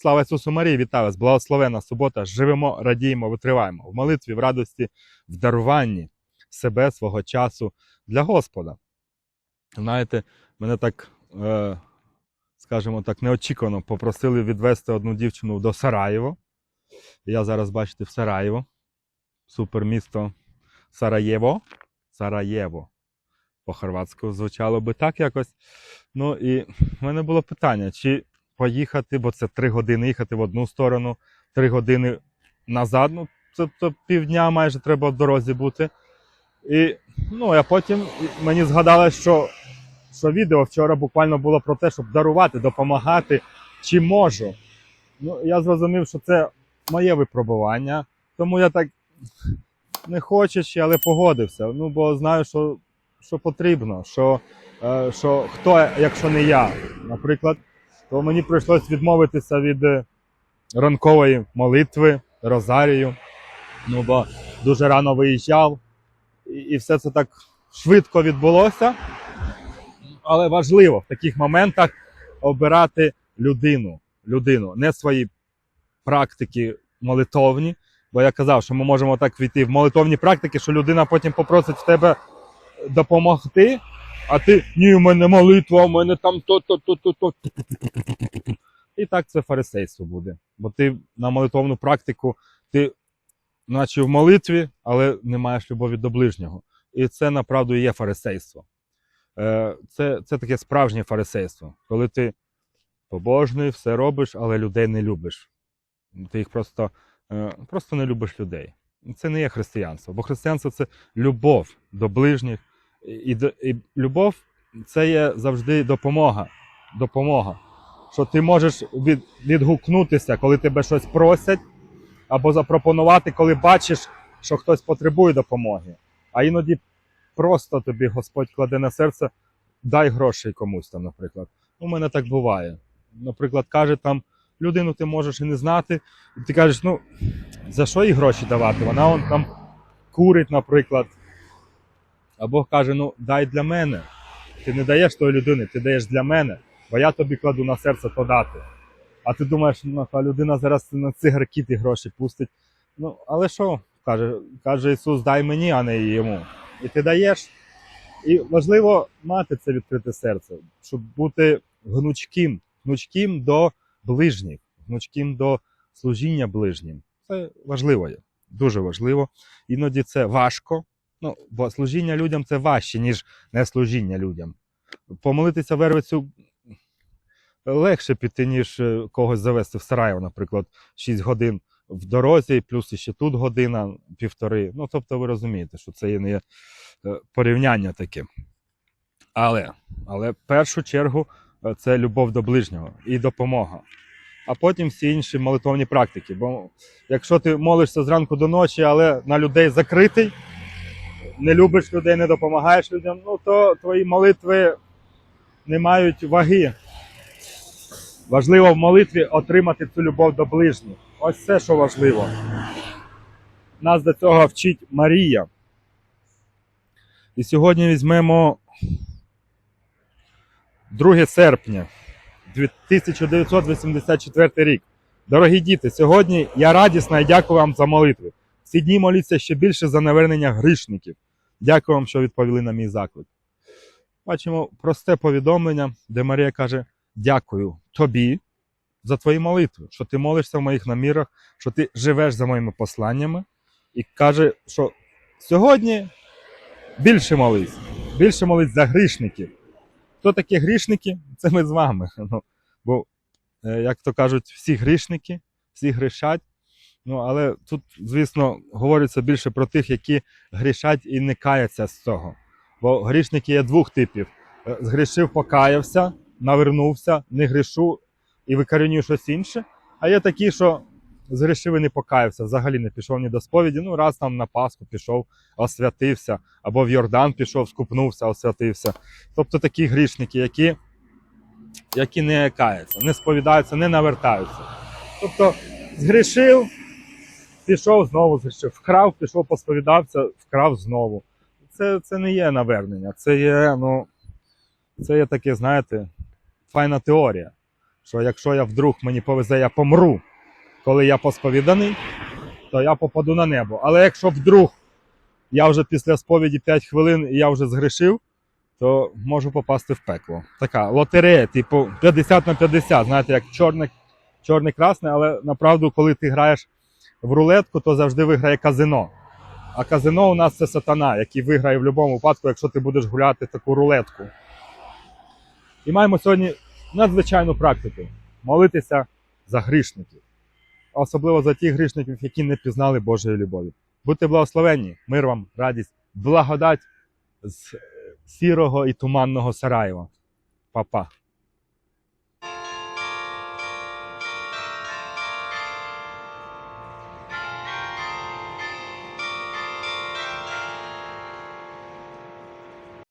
Слава Ісусу Марії, вітаю вас! Благословена субота! Живемо, радіємо, витриваємо в молитві, в радості, в даруванні себе, свого часу для Господа. Знаєте, мене так, е, скажімо так, неочікувано попросили відвести одну дівчину до Сараєво. Я зараз, бачите, в Сараєво. Супер місто Сараєво. Сараєво. По-хорватську звучало би так якось. Ну і в мене було питання, чи поїхати, бо це три години їхати в одну сторону, три години назад. Ну, це півдня майже треба в дорозі бути. І ну, а потім мені згадалось, що, що відео вчора буквально було про те, щоб дарувати, допомагати, чи можу. Ну, я зрозумів, що це моє випробування, тому я так не хочучи, але погодився. Ну, бо знаю, що, що потрібно, що, е, що хто, якщо не я, наприклад, то мені прийшлось відмовитися від е, ранкової молитви, розарію. Ну, бо дуже рано виїжджав, і, і все це так швидко відбулося. Але важливо в таких моментах обирати людину, людину, не свої практики молитовні. Бо я казав, що ми можемо так війти в молитовні практики, що людина потім попросить в тебе допомогти, а ти ні, у мене молитва, у мене там то-то-то-то-то. І так це фарисейство буде. Бо ти на молитовну практику, ти наче в молитві, але не маєш любові до ближнього. І це направду є фарисейство. Е, Це, це таке справжнє фарисейство, коли ти побожний, все робиш, але людей не любиш. Ти їх просто, е, просто не любиш людей. Це не є християнство, бо християнство це любов до ближніх. І, і любов це є завжди допомога. Допомога. Що ти можеш від, відгукнутися, коли тебе щось просять, або запропонувати, коли бачиш, що хтось потребує допомоги. А іноді просто тобі Господь кладе на серце, дай грошей комусь там, наприклад. У мене так буває. Наприклад, каже там, людину ти можеш і не знати, і ти кажеш, ну, за що їй гроші давати? Вона он там курить, наприклад. А Бог каже: ну дай для мене. Ти не даєш тої людини, ти даєш для мене, бо я тобі кладу на серце то дати. А ти думаєш, ну, та людина зараз на цигарки ті гроші пустить. Ну, але що? Каже, каже Ісус, дай мені, а не йому. І ти даєш. І важливо мати це відкрите серце, щоб бути гнучким, гнучким до ближніх, гнучким до служіння ближнім. Це важливо є, дуже важливо. Іноді це важко. Ну, бо служіння людям це важче, ніж не служіння людям. Помолитися вервицю легше піти, ніж е, когось завести в Сараєво, наприклад, 6 годин в дорозі, плюс ще тут година, півтори. Ну, тобто, ви розумієте, що це не е, порівняння таке. Але, але в першу чергу е, це любов до ближнього і допомога. А потім всі інші молитовні практики. Бо якщо ти молишся зранку до ночі, але на людей закритий, не любиш людей, не допомагаєш людям, ну то твої молитви не мають ваги. Важливо в молитві отримати цю любов до ближніх. Ось це, що важливо. Нас до цього вчить Марія. І сьогодні візьмемо 2 серпня 1984 рік. Дорогі діти, сьогодні я радісна і дякую вам за молитви. Ці дні моліться ще більше за навернення грішників. Дякую вам, що відповіли на мій заклик. Бачимо просте повідомлення, де Марія каже: Дякую тобі за твої молитви, що ти молишся в моїх намірах, що ти живеш за моїми посланнями, і каже, що сьогодні більше молись, більше молись за грішників. Хто такі грішники? Це ми з вами. Ну, бо, е, як то кажуть, всі грішники, всі грішать. Ну, але тут, звісно, говориться більше про тих, які грішать і не каяться з цього. Бо грішники є двох типів: Е, згрішив, покаявся, навернувся, не грішу і викорінюю щось інше. А є такі, що згрішив і не покаявся, взагалі не пішов ні до сповіді. Ну, раз там на Пасху пішов, освятився, або в Йордан пішов, скупнувся, освятився. Тобто такі грішники, які, які не каються, не сповідаються, не навертаються. Тобто згрішив, пішов знову згрішив, вкрав, пішов, посповідався, вкрав знову. Це, це не є навернення, це є, ну, це є таке, знаєте, файна теорія. що якщо я вдруг мені повезе, я помру, коли я посповіданий, то я попаду на небо. Але якщо вдруг я вже після сповіді 5 хвилин і я вже згрішив, то можу попасти в пекло. Така лотерея, типу 50 на 50, знаєте, як чорне, чорне красне, але направду, коли ти граєш в рулетку, то завжди виграє казино. А казино у нас це сатана, який виграє в будь-якому випадку, якщо ти будеш гуляти таку рулетку. І маємо сьогодні надзвичайну практику молитися за грішників, особливо за тих грішників, які не пізнали Божої любові. Будьте благословенні, мир вам, радість, благодать з е, сірого і туманного Сараєва. Па-па.